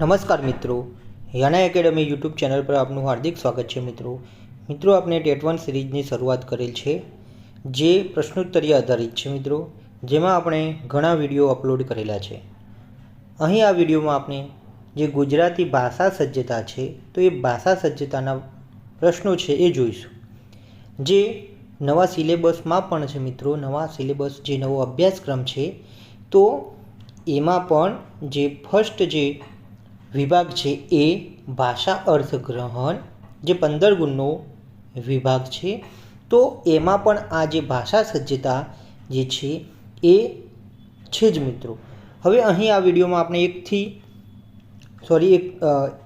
નમસ્કાર મિત્રો. યાના academy YouTube channel પર આપનું હાર્દિક સ્વાગત છે મિત્રો. મિત્રો, આપણે ટેટ વન સિરીઝની શરૂઆત કરેલ છે, જે પ્રશ્નોત્તરી આધારિત છે મિત્રો. જેમાં આપણે ઘણા વીડિયો અપલોડ કરેલા છે. અહીં આ વિડીયોમાં આપણે જે ગુજરાતી ભાષા સજ્જતા છે, તો એ ભાષા સજ્જતાના પ્રશ્નો છે એ જોઈશું. જે નવા સિલેબસમાં પણ છે મિત્રો, નવા સિલેબસ જે નવો અભ્યાસક્રમ છે, તો એમાં પણ જે ફર્સ્ટ જે વિભાગ છે એ ભાષા અર્થગ્રહણ, જે પંદર ગુણનો વિભાગ છે. તો એમાં પણ આ જે ભાષા સજ્જતા જે છે એ છે જ મિત્રો. હવે અહીં આ વિડીયોમાં આપણે એકથી, સોરી, એક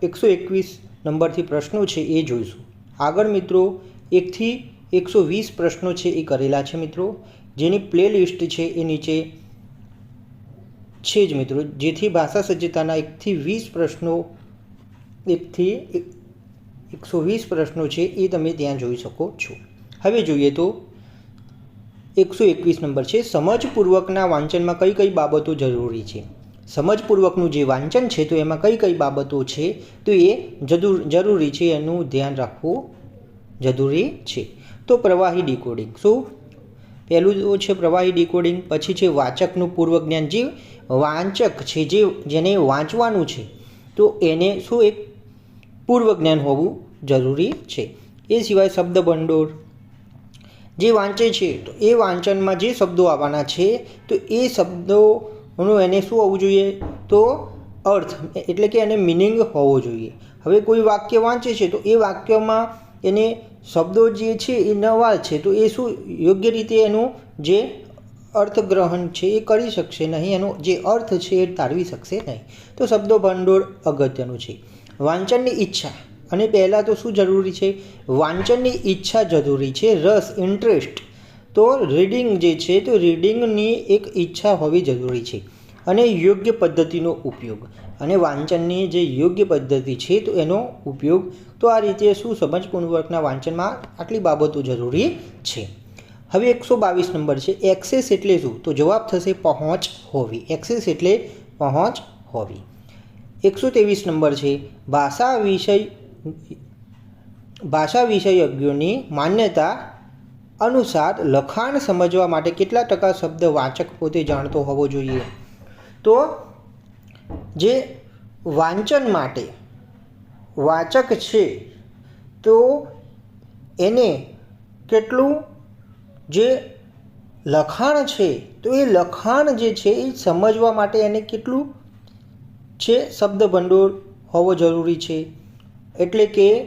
એકસો એકવીસ નંબરથી પ્રશ્નો છે એ જોઈશું. આગળ મિત્રો, એકથી એકસો વીસ પ્રશ્નો છે એ કરેલા છે મિત્રો. જેની પ્લે લિસ્ટ છે એ નીચે છે જ મિત્રો. જેથી ભાષા સજ્જતાના એકથી વીસ પ્રશ્નો, એકથી એક, એકસો વીસ પ્રશ્નો છે એ તમે ત્યાં જોઈ શકો છો. હવે જોઈએ તો એકસો એકવીસ નંબર છે. સમજપૂર્વકના વાંચનમાં કઈ કઈ બાબતો જરૂરી છે? સમજપૂર્વકનું જે વાંચન છે તો એમાં કઈ કઈ બાબતો છે? તો એ જરૂર જરૂરી છે એનું ધ્યાન રાખવું જરૂરી છે. તો પ્રવાહી ડીકોડિંગ. શું પહેલું છે પ્રવાહી ડીકોડિંગ પછી છે વાચકનું પૂર્વજ્ઞાન, જે વાંચક છે, જે જેને વાંચવાનું છે, તો એને શું એક પૂર્વ જ્ઞાન હોવું જરૂરી છે. એ સિવાય શબ્દ ભંડોળ, જે વાંચે છે, તો એ વાંચનમાં જે શબ્દો આવવાના છે, તો એ શબ્દોનું એને શું હોવું જોઈએ? તો અર્થ, એટલે કે એને મિનિંગ હોવો જોઈએ. હવે કોઈ વાક્ય વાંચે છે, તો એ વાક્યમાં એને શબ્દો જે છે એ નવા છે, તો એ શું યોગ્ય રીતે એનું જે અર્થગ્રહણ છે એ કરી શકશે નહીં, એનો જે અર્થ છે એ તારવી શકશે નહીં. તો શબ્દો ભંડોળ અગત્યનું છે. વાંચનની ઈચ્છા. અને પહેલાં તો શું જરૂરી છે? વાંચનની ઈચ્છા જરૂરી છે, રસ, ઇન્ટરેસ્ટ. તો રીડિંગ જે છે, તો રીડિંગની એક ઈચ્છા હોવી જરૂરી છે. અને યોગ્ય પદ્ધતિનો ઉપયોગ. અને વાંચનની જે યોગ્ય પદ્ધતિ છે, તો એનો ઉપયોગ તો આ રીતે શું સમજપૂર્વકના વાંચનમાં આટલી બાબતો જરૂરી છે. હવે એકસો બાવીસ નંબર છે એક્સેસ એટલે શું? તો જવાબ થશે, પહોંચ હોવી. એક્સેસ એટલે પહોંચ હોવી. એકસો ત્રેવીસ નંબર છે, ભાષા વિષય, ભાષા વિષયજ્ઞોની માન્યતા અનુસાર લખાણ સમજવા માટે કેટલા ટકા શબ્દ વાચક પોતે જાણતો હોવો જોઈએ? તો જે વાંચન માટે વાચક છે, તો એને કેટલું જે લખાણ છે, તો એ લખાણ જે છે, એ સમજવા માટે એને કેટલું છે શબ્દ ભંડોળ હોવો જરૂરી છે. એટલે કે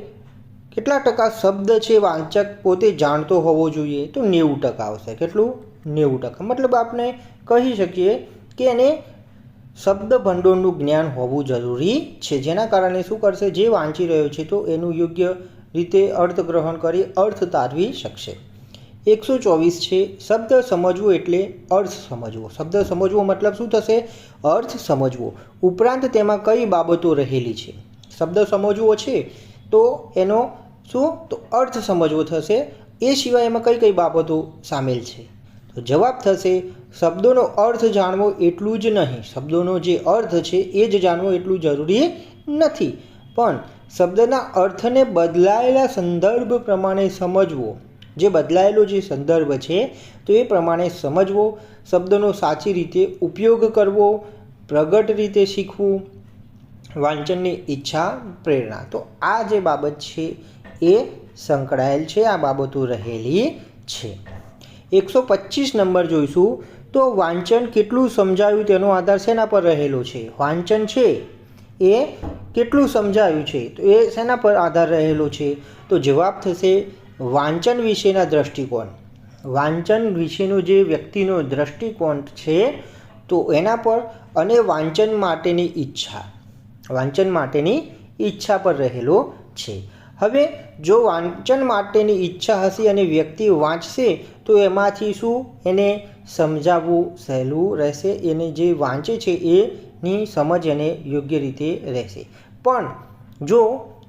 કેટલા ટકા શબ્દ છે, વાંચક પોતે જાણતો હોવો જોઈએ, તો નેવું ટકા આવશે. કેટલું? નેવું ટકા. મતલબ આપણે કહી શકીએ કે એને શબ્દ ભંડોળનું જ્ઞાન હોવું જરૂરી છે. જેના કારણે શું કરશે? જે વાંચી રહ્યો છે તો એનું યોગ્ય રીતે અર્થગ્રહણ કરી અર્થ તારવી શકશે. એકસો ચોવીસ છે. શબ્દ સમજવો એટલે અર્થ સમજવો. શબ્દ સમજવો મતલબ શું થશે? અર્થ સમજવો. ઉપરાંત તેમાં કઈ બાબતો રહેલી છે? શબ્દ સમજવો છે તો એનો શું? તો અર્થ સમજવો થશે. એ સિવાય એમાં કઈ કઈ બાબતો સામેલ છે? તો જવાબ થશે શબ્દોનો અર્થ જાણવો એટલું જ નહીં. શબ્દોનો જે અર્થ છે એ જ જાણવો એટલું જરૂરી નથી. પણ શબ્દના અર્થને બદલાયેલા સંદર્ભ પ્રમાણે સમજવો. જે બદલાયેલો જે સંદર્ભ છે, તો એ પ્રમાણે સમજવો, શબ્દનો સાચી રીતે ઉપયોગ કરવો, પ્રગટ રીતે શીખવું, વાંચનની ઈચ્છા, પ્રેરણા. તો આ જે બાબત છે એ સંકળાયેલ છે, આ બાબતો રહેલી છે. એકસો પચીસ નંબર જોઈશું. તો વાંચન કેટલું સમજાયું તેનો આધાર શેના પર રહેલો છે? વાંચન છે એ કેટલું સમજાયું છે? તો એ શેના પર આધાર રહેલો છે? તો જવાબ થશે વાંચન વિશેના દૃષ્ટિકોણ વાંચન વિશેનો જે વ્યક્તિનો દૃષ્ટિકોણ છે, તો એના પર અને વાંચન માટેની ઈચ્છા, વાંચન માટેની ઈચ્છા પર રહેલો છે. હવે જો વાંચન માટેની ઈચ્છા હશે અને વ્યક્તિ વાંચશે તો એમાંથી શું? એને સમજાવવું સહેલું રહેશે. એને જે વાંચે છે એની સમજ એને યોગ્ય રીતે રહેશે. પણ જો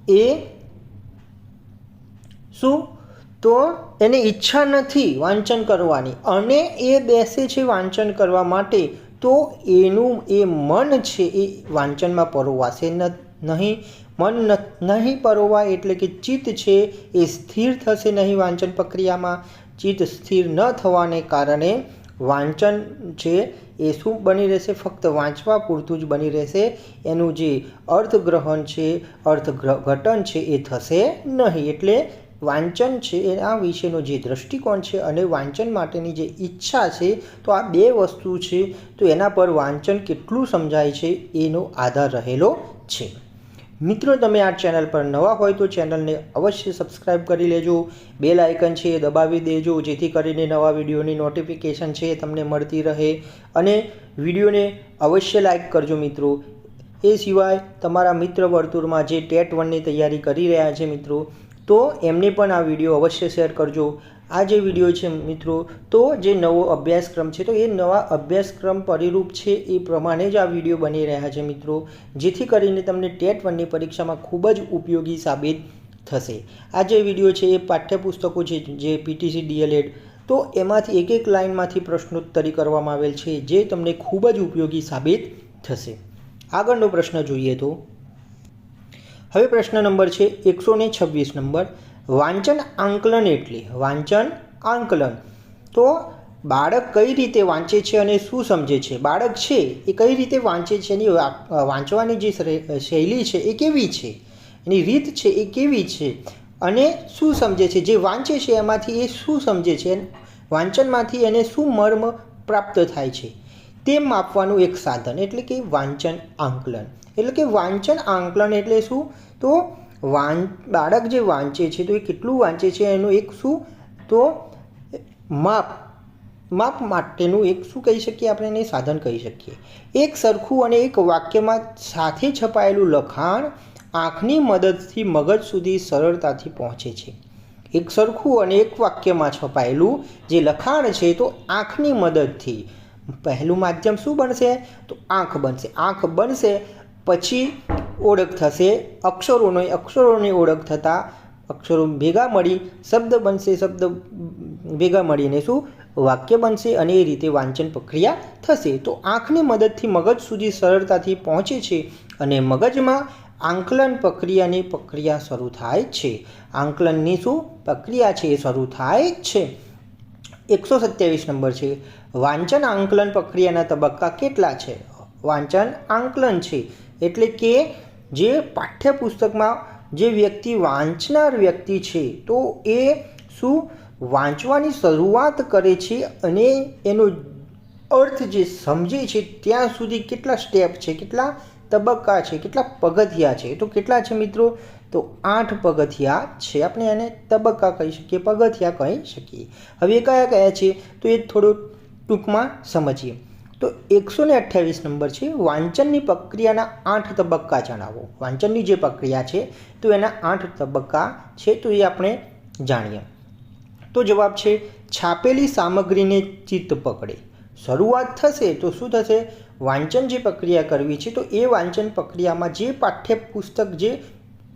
એ શું? તો એને ઈચ્છા નથી વાંચન કરવાની. અને એ બેસે છે વાંચન કરવા માટે, તો એનું એ મન છે એ વાંચનમાં પરોવાશે નહીં. મન નહીં પરોવાય એટલે કે ચિત્ત છે એ સ્થિર થશે નહીં વાંચન પ્રક્રિયામાં. ચિત્ત સ્થિર ન થવાને કારણે વાંચન છે એ શું બની રહેશે, ફક્ત વાંચવા પૂરતું જ બની રહેશે. એનું જે અર્થગ્રહણ છે, અર્થઘટન છે એ થશે નહીં. એટલે વાંચન છે એ આ વિશેનો જે દૃષ્ટિકોણ છે અને વાંચન માટેની જે ઈચ્છા છે, તો આ બે વસ્તુ છે. તો એના પર વાંચન કેટલું સમજાય છે, એનો આધાર રહેલો છે. મિત્રો, તમે આ ચેનલ પર નવા હોય તો ચેનલને અવશ્ય સબસ્ક્રાઇબ કરી લેજો. બેલ આઇકન છે એ દબાવી દેજો, જેથી કરીને નવા વિડીયોની નોટિફિકેશન છે એ તમને મળતી રહે. અને વિડીયોને અવશ્ય લાઇક કરજો મિત્રો. એ સિવાય તમારા મિત્ર વર્તુળમાં જે ટેટ વનની તૈયારી કરી રહ્યા છે મિત્રો, તો એમને પણ આ વીડિયો અવશ્ય શેર કરજો. આ જે વીડિયો છે મિત્રો, તો જે નવો અભ્યાસક્રમ છે, તો એ નવા અભ્યાસક્રમ પરિરૂપ છે એ પ્રમાણે જ આ વીડિયો બની રહ્યા છે મિત્રો, જેથી કરીને તમને ટેટ વનની પરીક્ષામાં ખૂબ જ ઉપયોગી સાબિત થશે. આ જે વીડિયો છે, એ પાઠ્યપુસ્તકો છે, જે પીટીસી ડીએલએડ તો એમાંથી એક એક લાઇનમાંથી પ્રશ્નોત્તરી કરવામાં આવેલ છે, જે તમને ખૂબ જ ઉપયોગી સાબિત થશે. આગળનો પ્રશ્ન જોઈએ તો, હવે પ્રશ્ન નંબર છે, એકસો છવ્વીસ નંબર. વાંચન આંકલન એટલે વાંચન આંકલન. તો બાળક કઈ રીતે વાંચે છે અને શું સમજે છે? બાળક છે એ કઈ રીતે વાંચે છે એની વાંચવાની જે શૈલી છે એ કેવી છે? એની રીત છે એ કેવી છે? અને શું સમજે છે? જે વાંચે છે એમાંથી એ શું સમજે છે? વાંચનમાંથી એને શું મર્મ પ્રાપ્ત થાય છે? તે માપવાનું એક સાધન એટલે કે વાંચન આંકલન. એટલે કે વાંચન આંકલન એટલે શું? તો વાં, બાળક જે વાંચે છે, તો એ કેટલું વાંચે છે, એનું એક શું? તો માપ. માપ માટેનું એક શું કહી શકીએ આપણે? એને સાધન કહી શકીએ. એક સરખું અને એક વાક્યમાં સાથે છપાયેલું લખાણ આંખની મદદથી મગજ સુધી સરળતાથી પહોંચે છે. એક સરખું અને એક વાક્યમાં છપાયેલું જે લખાણ છે, તો આંખની મદદથી. પહેલું માધ્યમ શું બનશે? તો આંખ બનશે. આંખ બનશે, પછી ઓળખ થશે. અક્ષરોનો અક્ષરોની ઓળખ થતાં અક્ષરો ભેગા મળી શબ્દ બનશે, શબ્દ ભેગા મળીને શું? વાક્ય બનશે અને એ રીતે વાંચન પ્રક્રિયા થશે. તો આંખની મદદથી મગજ સુધી સરળતાથી પહોંચે છે અને મગજમાં આંકલન પ્રક્રિયાની પ્રક્રિયા શરૂ થાય છે. આંકલનની શું પ્રક્રિયા છે? એ શરૂ થાય છે. એકસો સત્યાવીસ નંબર છે. વાંચન આંકલન પ્રક્રિયાના તબક્કા કેટલા છે? વાંચન આંકલન છે. એટલે કે જે પાઠ્યપુસ્તકમાં જે વ્યક્તિ વાંચનાર વ્યક્તિ છે, તો એ શું વાંચવાની શરૂઆત કરે છે અને એનો અર્થ જે સમજે છે, ત્યાં સુધી કેટલા સ્ટેપ છે, કેટલા તબક્કા છે, કેટલા પગથિયા છે, તો કેટલા છે મિત્રો? તો આઠ પગથિયા છે. આપણે એને તબક્કા કહી શકીએ, પગથિયા કહી શકીએ. હવે કયા કયા છે? તો એ થોડું ટૂંકમાં સમજીએ. તો એકસો ને અઠ્યાવીસ નંબર છે. વાંચનની પ્રક્રિયાના આઠ તબક્કા જણાવો. વાંચનની જે પ્રક્રિયા છે, તો એના આઠ તબક્કા છે, તો એ આપણે જાણીએ. તો જવાબ છે, છાપેલી સામગ્રીને ચિત્ત પકડે. શરૂઆત થશે તો શું થશે? વાંચન જે પ્રક્રિયા કરવી છે, તો એ વાંચન પ્રક્રિયામાં જે પાઠ્યપુસ્તક જે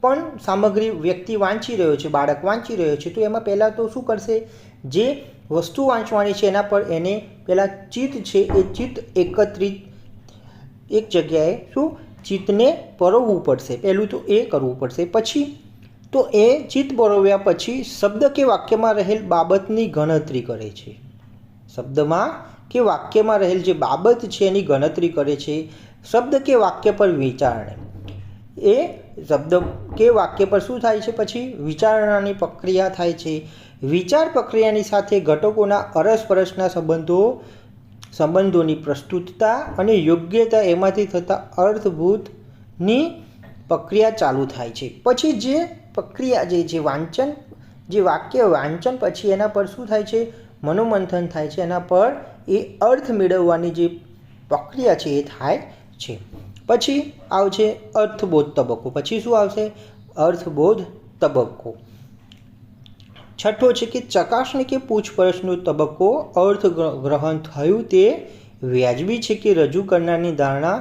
પણ સામગ્રી વ્યક્તિ વાંચી રહ્યો છે, બાળક વાંચી રહ્યો છે, તો એમાં પહેલાં તો શું કરશે? જે વસ્તુ વાંચવાની છે એના પર એને પહેલાં ચિત્ત છે એ ચિત્ત એકત્રિત એક જગ્યાએ શું? ચિત્તને પરોવવું પડશે. પહેલું તો એ કરવું પડશે. પછી તો એ ચિત્ત પરોવ્યા પછી શબ્દ કે વાક્યમાં રહેલ બાબતની ગણતરી કરે છે. શબ્દમાં કે વાક્યમાં રહેલ જે બાબત છે એની ગણતરી કરે છે. શબ્દ કે વાક્ય પર વિચારણે. એ શબ્દ કે વાક્ય પર શું થાય છે? પછી વિચારણાની પ્રક્રિયા થાય છે. વિચાર પ્રક્રિયાની સાથે ઘટકોના અરસપરસના સંબંધો, સંબંધોની પ્રસ્તુતતા અને યોગ્યતા એમાંથી થતા અર્થભૂતની પ્રક્રિયા ચાલુ થાય છે. પછી જે પ્રક્રિયા, જે જે વાંચન, જે વાક્ય વાંચન પછી એના પર શું થાય છે? મનોમંથન થાય છે. એના પર એ અર્થ મેળવવાની જે પ્રક્રિયા છે એ થાય છે. પછી આવશે અર્થબોધ તબક્કો. પછી શું આવશે? અર્થબોધ તબક્કો. છઠ્ઠો છે કે ચકાસણી કે પૂછપરછનો તબક્કો અર્થ ગ્રહણ થયું તે વ્યાજબી છે કે રજૂ કરનારની ધારણા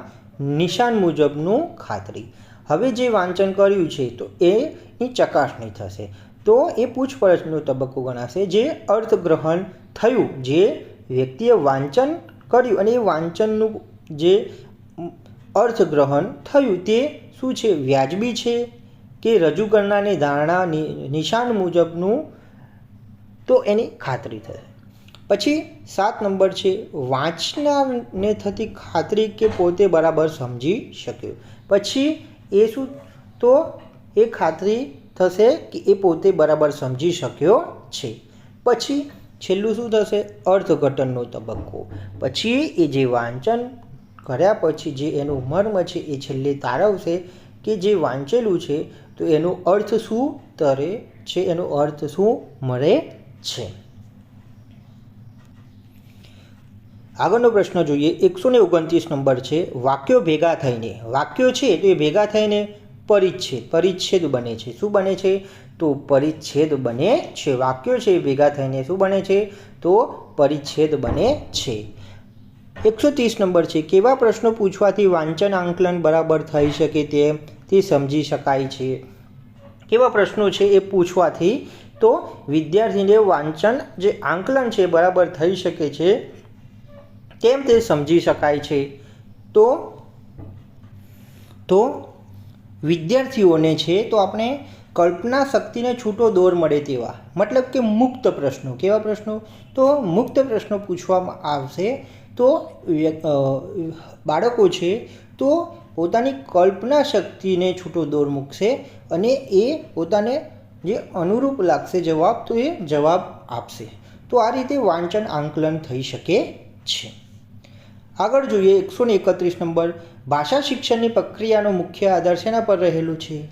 નિશાન મુજબનું ખાતરી. હવે જે વાંચન કર્યું છે તો એની ચકાસણી થશે. તો એ પૂછપરછનો તબક્કો ગણાશે જે અર્થગ્રહણ થયું, જે વ્યક્તિએ વાંચન કર્યું અને એ વાંચનનું જે અર્થગ્રહણ થયું તે શું છે? વ્યાજબી છે કે રજૂ કરનારની ધારણા નિશાન મુજબનું તો એની ખાતરી થશે પછી સાત નંબર છે, વાંચનારને થતી ખાતરી કે પોતે બરાબર સમજી શક્યો. પછી એ શું, તો એ ખાતરી થશે કે એ પોતે બરાબર સમજી શક્યો છે. પછી છેલ્લું શું થશે, અર્થઘટનનો તબક્કો. પછી એ જે વાંચન કર્યા પછી જે એનું મર્મ છે, એ છેલ્લે તારવશે કે જે વાંચેલું છે, તો એનો અર્થ શું તરે છે, એનો અર્થ શું મળે છે. આગળનો પ્રશ્ન જોઈએ, એકસો ને ઓગણત્રીસ નંબર છે, વાક્યો ભેગા થઈને. વાક્યો છે તો એ ભેગા થઈને પરિચ્છેદ પરિચ્છેદ બને છે. શું બને છે? તો પરિચ્છેદ બને છે. વાક્યો છે એ ભેગા થઈને શું બને છે? તો પરિચ્છેદ બને છે. એકસો ત્રીસ નંબર છે, કેવા પ્રશ્નો પૂછવાથી વાંચન આંકલન બરાબર થઈ શકે તે તે સમજી શકાય છે. કેવા પ્રશ્નો છે એ પૂછવાથી તો વિદ્યાર્થીને વાંચન જે આંકલન છે બરાબર થઈ શકે છે. તેમ તે સમજી શકાય છે? તો તો વિદ્યાર્થીઓને છે તો આપણે કલ્પના શક્તિને છૂટો દોર મળે તેવા, મતલબ કે મુક્ત પ્રશ્નો, કેવા પ્રશ્નો? તો મુક્ત પ્રશ્નો પૂછવામાં આવશે. તો બાળકો છે તો પોતાની કલ્પના શક્તિને છૂટો દોર મૂકશે અને એ પોતાને જે અનુરૂપ લાગશે જવાબ, તો એ જવાબ આપશે. તો આ રીતે વાંચન આંકલન થઈ શકે છે. આગળ જોઈએ એકસો ને એકત્રીસ નંબર. ભાષા શિક્ષણની પ્રક્રિયાનો મુખ્ય આધાર શેના પર રહેલું છે?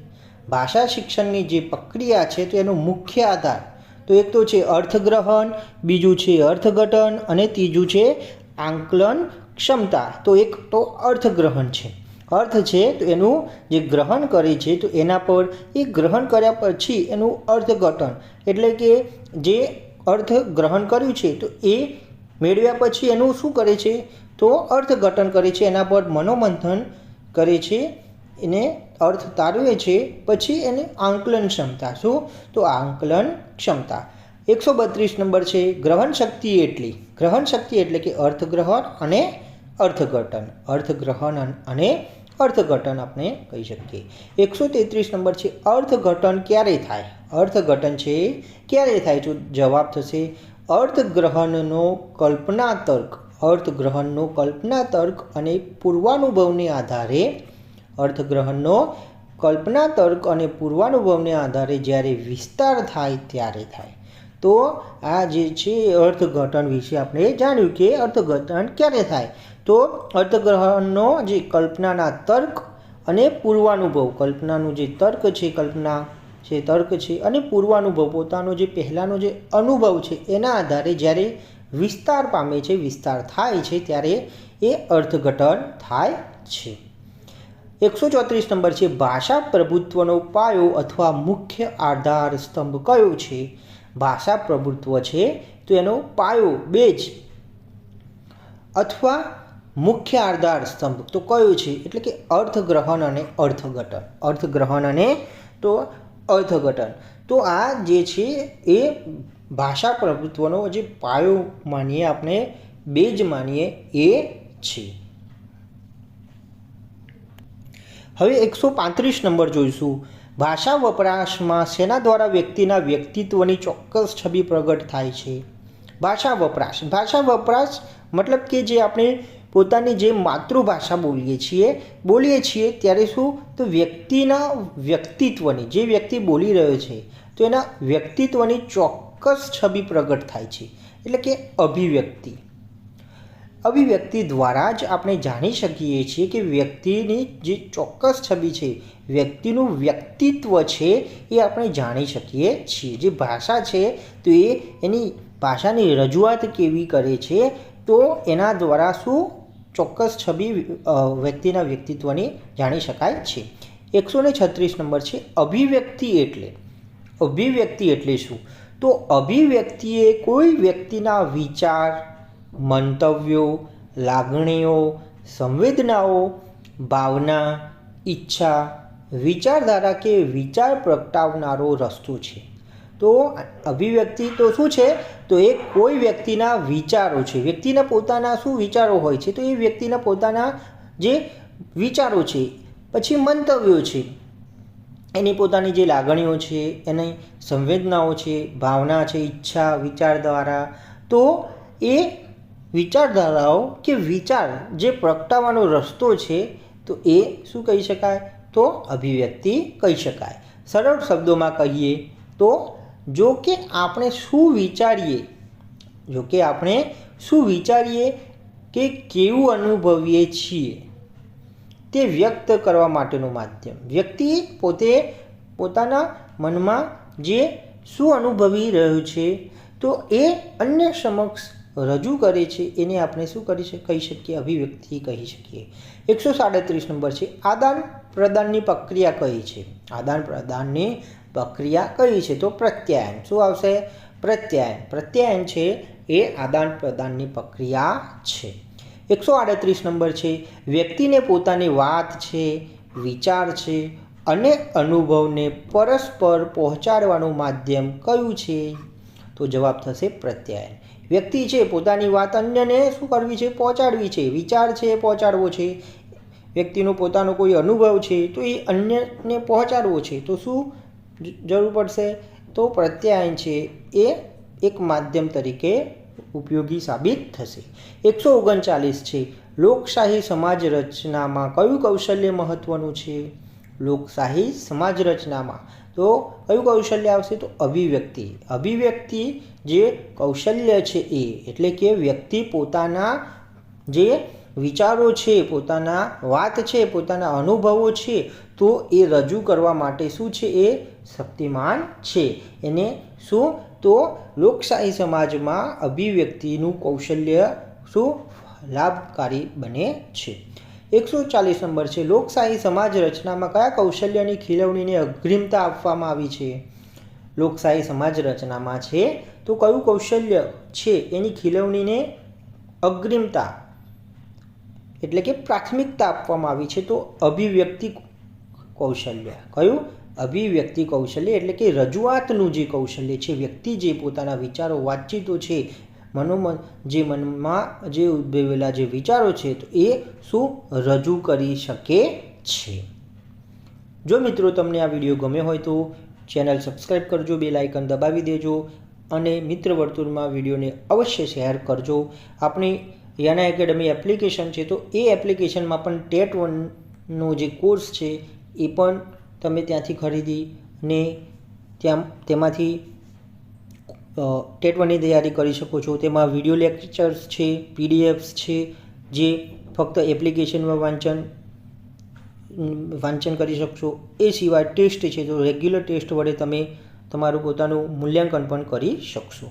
ભાષા શિક્ષણની જે પ્રક્રિયા છે, તો એનો મુખ્ય આધાર, તો એક તો છે અર્થગ્રહણ, બીજું છે અર્થઘટન અને ત્રીજું છે આંકલન ક્ષમતા, તો એક તો અર્થગ્રહણ છે. અર્થ છે તો એનું જે ગ્રહણ કરે છે, તો એના પર, એ ગ્રહણ કર્યા પછી એનું અર્થઘટન. એટલે કે જે અર્થ ગ્રહણ કર્યું છે, તો એ મેળવ્યા પછી એનું શું કરે છે? તો અર્થઘટન કરે છે, એના પર મનોમંથન કરે છે, એને અર્થ તારવે છે, પછી એને આંકલન ક્ષમતા. શું? તો આંકલન ક્ષમતા. એકસો બત્રીસ નંબર છે, ગ્રહણ શક્તિ એટલી. ગ્રહણ શક્તિ એટલે કે અર્થગ્રહણ અને અર્થઘટન. અર્થગ્રહણ અને અર્થઘટન આપણે કહી શકીએ. એકસો તેત્રીસ નંબર છે, અર્થઘટન ક્યારે થાય? અર્થઘટન છે, ક્યારે થાય? તો જવાબ થશે, અર્થગ્રહણનો કલ્પના તર્ક અર્થગ્રહણનો કલ્પના તર્ક અને પૂર્વાનુભવને આધારે, અર્થગ્રહણનો કલ્પના તર્ક અને પૂર્વાનુભવને આધારે જ્યારે વિસ્તાર થાય ત્યારે થાય. તો આ જે છે અર્થઘટન વિશે આપણે જાણ્યું કે અર્થઘટન ક્યારે થાય? તો અર્થગ્રહણનો જે કલ્પનાના તર્ક અને પૂર્વાનુભવ, કલ્પનાનું જે તર્ક છે, કલ્પના છે તર્ક છે અને પૂર્વાનુભવ, પોતાનો જે પહેલાંનો જે અનુભવ છે, એના આધારે જ્યારે વિસ્તાર પામે છે, વિસ્તાર થાય છે, ત્યારે એ અર્થઘટન થાય છે. એકસો ચોત્રીસ નંબર છે, ભાષા પ્રભુત્વનો પાયો અથવા મુખ્ય આધાર સ્તંભ કયો છે? ભાષા પ્રભુત્વ છે, તો એનો પાયો બેજ અથવા મુખ્ય આધાર સ્તંભ. તો કયો છે? એટલે કે અર્થગ્રહણ અને અર્થઘટન. અર્થગ્રહણ અને તો અર્થઘટન. તો આ જે છે એ ભાષા પ્રભુત્વનો જે પાયો માનીએ આપણે, બેજ માનીએ એ છે. હવે એકસો પાંત્રીસ નંબર જોઈશું. ભાષા વપરાશમાં શેના દ્વારા વ્યક્તિના વ્યક્તિત્વની ચોક્કસ છબી પ્રગટ થાય છે. ભાષા વપરાશ. ભાષા વપરાશ મતલબ કે જે આપણે પોતાની જે માતૃભાષા બોલીએ છીએ બોલીએ છીએ ત્યારે શું? તો વ્યક્તિના વ્યક્તિત્વની, જે વ્યક્તિ બોલી રહ્યો છે, તો એના વ્યક્તિત્વની ચોક્કસ છબી પ્રગટ થાય છે. એટલે કે અભિવ્યક્તિ. અભિવ્યક્તિ દ્વારા જ આપણે જાણી શકીએ છીએ કે વ્યક્તિની જે ચોક્કસ છબી છે, વ્યક્તિનું વ્યક્તિત્વ છે એ આપણે જાણી શકીએ છીએ. જે ભાષા છે, તો એ એની ભાષાની રજૂઆત કેવી કરે છે, તો એના દ્વારા શું? ચોક્કસ છબી વ્યક્તિના વ્યક્તિત્વની જાણી શકાય છે. એકસો ને છત્રીસ નંબર છે, અભિવ્યક્તિ એટલે. અભિવ્યક્તિ એટલે શું? તો અભિવ્યક્તિએ કોઈ વ્યક્તિના વિચાર, મંતવ્યો, લાગણીઓ, સંવેદનાઓ, ભાવના, ઈચ્છા, વિચારધારા કે વિચાર પ્રગટાવનારો રસ્તો છે. તો અભિવ્યક્તિ તો શું છે? તો એ કોઈ વ્યક્તિના વિચારો છે. વ્યક્તિના પોતાના શું વિચારો હોય છે? તો એ વ્યક્તિના પોતાના જે વિચારો છે, પછી મંતવ્યો છે. એની પોતાની જે લાગણીઓ છે, એની સંવેદનાઓ છે, ભાવના છે, ઈચ્છા, વિચાર દ્વારા. તો એ વિચારધારાઓ કે વિચાર જે પ્રગટાવવાનો રસ્તો છે, તો એ શું કહી શકાય? તો અભિવ્યક્તિ કહી શકાય. સરળ શબ્દોમાં કહીએ તો જો કે આપણે શું વિચારીએ? જો કે આપણે શું વિચારીએ કે કેવું અનુભવીએ છીએ? તે વ્યક્ત કરવા માટેનું માધ્યમ. વ્યક્તિ પોતે પોતાના મનમાં જે શું અનુભવી રહ્યું છે, તો એ અન્ય સમક્ષ રજૂ કરે છે. એને આપણે શું કરી કહી શકીએ? અભિવ્યક્તિ કહી શકીએ. એકસો સાડત્રીસ નંબર છે. આદાન પ્રદાનની પ્રક્રિયા કઈ છે? આદાન પ્રદાનની પ્રક્રિયા કઈ છે? તો પ્રત્યાયન. શું આવશે? પ્રત્યાયન. પ્રત્યાયન છે એ આદાન પ્રદાનની પ્રક્રિયા છે. એકસો આડત્રીસ નંબર છે. વ્યક્તિને પોતાની વાત છે, વિચાર છે અને અનુભવને પરસ્પર પહોંચાડવાનું માધ્યમ કયું છે? તો જવાબ થશે પ્રત્યાયન. વ્યક્તિ છે પોતાની વાત અન્યને શું કરવી છે? પહોંચાડવી છે. વિચાર છે પહોંચાડવો છે. વ્યક્તિનો પોતાનો કોઈ અનુભવ છે તો એ અન્યને પહોંચાડવો છે. તો શું? જરૂર પડશે. તો પ્રત્યાયન છે એ એક માધ્યમ તરીકે ઉપયોગી સાબિત થશે. એકસો ઓગણચાલીસ છે. લોકશાહી સમાજ રચનામાં કયું કૌશલ્ય મહત્વનું છે? લોકશાહી સમાજ રચનામાં. તો કયું કૌશલ્ય આવશે? તો અભિવ્યક્તિ. અભિવ્યક્તિ જે કૌશલ્ય છે એ, એટલે કે વ્યક્તિ પોતાના જે વિચારો છે, પોતાના વાત છે, પોતાના અનુભવો છે, તો એ રજૂ કરવા માટે શું છે એ શક્તિમાન છે. એને શું? તો લોકશાહી સમાજમાં અભિવ્યક્તિનું કૌશલ્ય શું? લાભકારી બને છે. એકસો ચાલીસ નંબર છે. લોકશાહી સમાજ રચનામાં કયા કૌશલ્યની ખીલવણીને અગ્રિમતા આપવામાં આવી છે? લોકશાહી સમાજ રચનામાં છે. તો કયું કૌશલ્ય છે? એની ખીલવણીને અગ્રિમતા એટલે કે પ્રાથમિકતા આપવામાં આવી છે. તો અભિવ્યક્તિ કૌશલ્ય. કયું? અભિવ્યક્તિ કૌશલ્ય એટલે કે રજૂઆતનું જે કૌશલ્ય છે, વ્યક્તિ જે પોતાના વિચારો વાતચીતો છે, મનોમન, જે મનમાં જે ઉદ્ભવેલા જે વિચારો છે, તો એ શું રજૂ કરી શકે છે. જો મિત્રો તમને આ વીડિયો ગમ્યો હોય તો ચેનલ સબસ્ક્રાઈબ કરજો બે લાઇકન દબાવી દેજો અને મિત્ર વર્તુળમાં વિડીયોને અવશ્ય શેર કરજો. આપણી યાના એકેડમી એપ્લિકેશન છે, તો એ એપ્લિકેશનમાં પણ ટેટ વનનો જે કોર્સ છે, એ પણ તમે ત્યાંથી ખરીદી ને ત્યાં, તેમાંથી ટેટ વનની તૈયારી કરી શકો છો. તેમાં વીડિયો લેક્ચર્સ છે, પીડીએફ્સ છે, જે ફક્ત એપ્લિકેશનમાં વાંચન વાંચન કરી શકશો. એ સિવાય ટેસ્ટ છે, તો રેગ્યુલર ટેસ્ટ વડે તમે તમારું પોતાનું મૂલ્યાંકન પણ કરી શકશો.